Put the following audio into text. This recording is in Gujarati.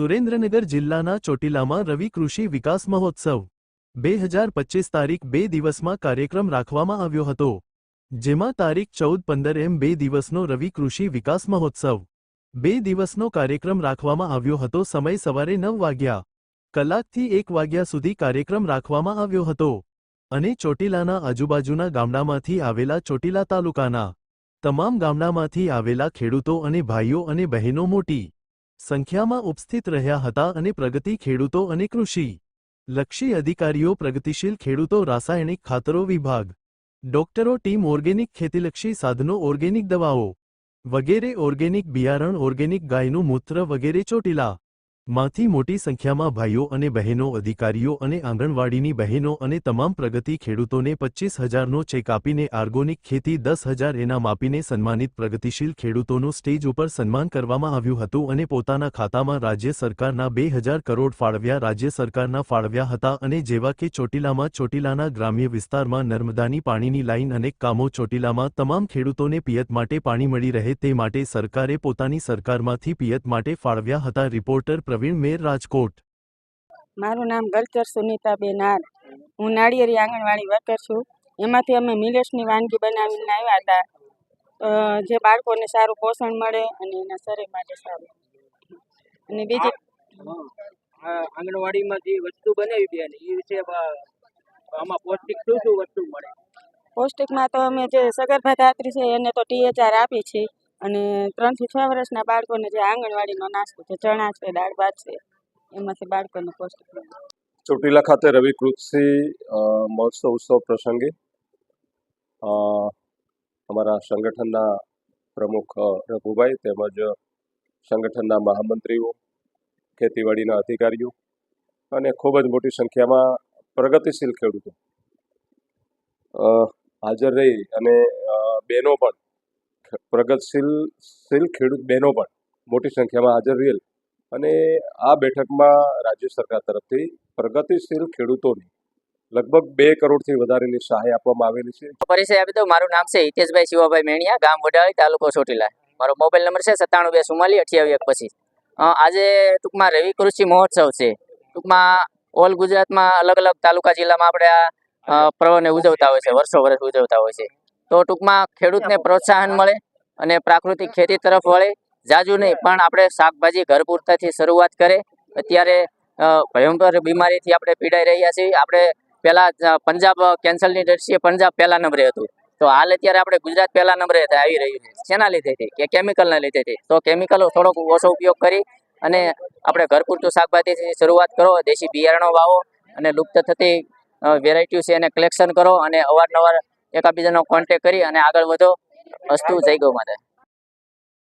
સુરેન્દ્રનગર જિલ્લાના ચોટીલામાં રવિ કૃષિ વિકાસ મહોત્સવ. બે હજાર પચીસ તારીખ બે દિવસમાં કાર્યક્રમ રાખવામાં આવ્યો હતો. જેમાં તારીખ ચૌદ પંદર એમ બે દિવસનો રવિ કૃષિ વિકાસ મહોત્સવ. બે દિવસનો કાર્યક્રમ રાખવામાં આવ્યો હતો. સમય સવારે નવ વાગ્યા કલાકથી એક વાગ્યા સુધી કાર્યક્રમ રાખવામાં આવ્યો હતો. અને ચોટીલાના આજુબાજુના ગામડામાંથી આવેલા ચોટીલા તાલુકાના તમામ ગામડામાંથી આવેલા ખેડૂતો અને ભાઈઓ અને બહેનો મોટી સંખ્યામાં ઉપસ્થિત રહ્યા હતા અને પ્રગતિ ખેડૂતો અને કૃષિ લક્ષી અધિકારીઓ, પ્રગતિશીલ ખેડૂતો, રાસાયણિક ખાતરો વિભાગ, ડોક્ટરો, ટીમ ઓર્ગેનિક ખેતીલક્ષી સાધનો, ઓર્ગેનિક દવાઓ વગેરે, ઓર્ગેનિક બિયારણ, ઓર્ગેનિક ગાયનું મૂત્ર વગેરે ચોટીલા માંથી મોટી સંખ્યામાં ભાઈઓ અને બહેનો, અધિકારીઓ અને આંગણવાડીની બહેનો અને તમામ પ્રગતિ ખેડૂતોને પચીસ હજારનો ચેક આપીને આર્ગોનિક ખેતી દસ હજાર એનામ આપીને સન્માનિત પ્રગતિશીલ ખેડૂતોનું સ્ટેજ ઉપર સન્માન કરવામાં આવ્યું હતું અને પોતાના ખાતામાં રાજ્ય સરકારના બે હજાર કરોડ ફાળવ્યા રાજ્ય સરકારના ફાળવ્યા હતા અને જેવા કે ચોટીલામાં ચોટીલાના ગ્રામ્ય વિસ્તારમાં નર્મદાની પાણીની લાઇન અનેક કામો ચોટીલામાં તમામ ખેડૂતોને પિયત માટે પાણી મળી રહે તે માટે સરકારે પોતાની સરકારમાંથી પિયત માટે ફાળવ્યા હતા. રિપોર્ટર મેર રાજકોટ. મારું નામ ગલચર સુનીતાબેન આર હું નાળિયેરી આંગણવાડી વર્કર છું. એમાંથી અમે મિલેટ્સની વાનગી બનાવીને આવ્યા હતા. જે બાળકોને સારું પોષણ મળે અને એના શરીર માટે સારું. અને બીજી આંગણવાડીમાં જે વસ્તુ બનાવી બેન એ વિશે આમાં પૌષ્ટિક શું શું વસ્તુ મળે? પૌષ્ટિકમાં તો અમે જે સગર્ભા ધાત્રી છે એને તો ટીએચઆર આપી છે. અને ત્રણથી છ વર્ષના બાળકોને જે આંગણવાડીનો નાસ્તો છે, ચણા છે, દાળ, ભાત છે, એમાંથી બાળકોને પૌષ્ટિક ચોટીલા ખાતે રવિ કૃષિ મહોત્સવ ઉત્સવ પ્રસંગે અમારા સંગઠનના પ્રમુખ રઘુભાઈ તેમજ સંગઠનના મહામંત્રીઓ, ખેતીવાડીના અધિકારીઓ અને ખૂબ જ મોટી સંખ્યામાં પ્રગતિશીલ ખેડૂતો હાજર રહી અને બહેનો પણ પ્રગતિશીલ શીલ ખેડૂત બહેનો પણ મોટી સંખ્યામાં હાજર રહેલ. અને આ બેઠકમાં રાજ્ય સરકાર તરફથી પ્રગતિશીલ ખેડૂતોને લગભગ બે કરોડથી વધારેની સહાય આપવામાં આવેલી છે. પરિચય આપી દઉં મારું નામ છે હિતેશભાઈ શિવાભાઈ મેણિયા, ગામ વડાળી, તાલુકો ચોટીલા. મારો મોબાઈલ નંબર છે સત્તાણું બે ચુમ્માલી અઠ્યાવી એક પચીસ આજે ટૂંકમાં રવિ કૃષિ મહોત્સવ છે. ટૂંકમાં ઓલ ગુજરાતમાં અલગ અલગ તાલુકા જિલ્લામાં આપણે આ પર્વને ઉજવતા હોય છે, વર્ષો વર્ષ ઉજવતા હોય છે. તો ટૂંકમાં ખેડૂતને પ્રોત્સાહન મળે અને પ્રાકૃતિક ખેતી તરફ વળે. જાજુ નહીં પણ આપણે શાકભાજી ઘર પૂરતાથી શરૂઆત કરે. અત્યારે ભયંકર બીમારીથી આપણે પીડાઈ રહ્યા છીએ. આપણે પહેલાં પંજાબ કેન્સરની દ્રષ્ટિએ પંજાબ પહેલા નંબરે હતું. તો હાલ અત્યારે આપણે ગુજરાત પહેલા નંબરે આવી રહ્યું છે. શેના લીધેથી કે કેમિકલના લીધેથી તો કેમિકલો થોડોક ઓછો ઉપયોગ કરી અને આપણે ઘર પૂરતું શાકભાજીથી શરૂઆત કરો. દેશી બિયારણો વાવો અને લુપ્ત થતી વેરાયટીઓ છે એને કલેક્શન કરો અને અવારનવાર એકાબીજાનો કોન્ટેક કરી અને આગળ વધો. અસ્તુ જય ગૌ માતા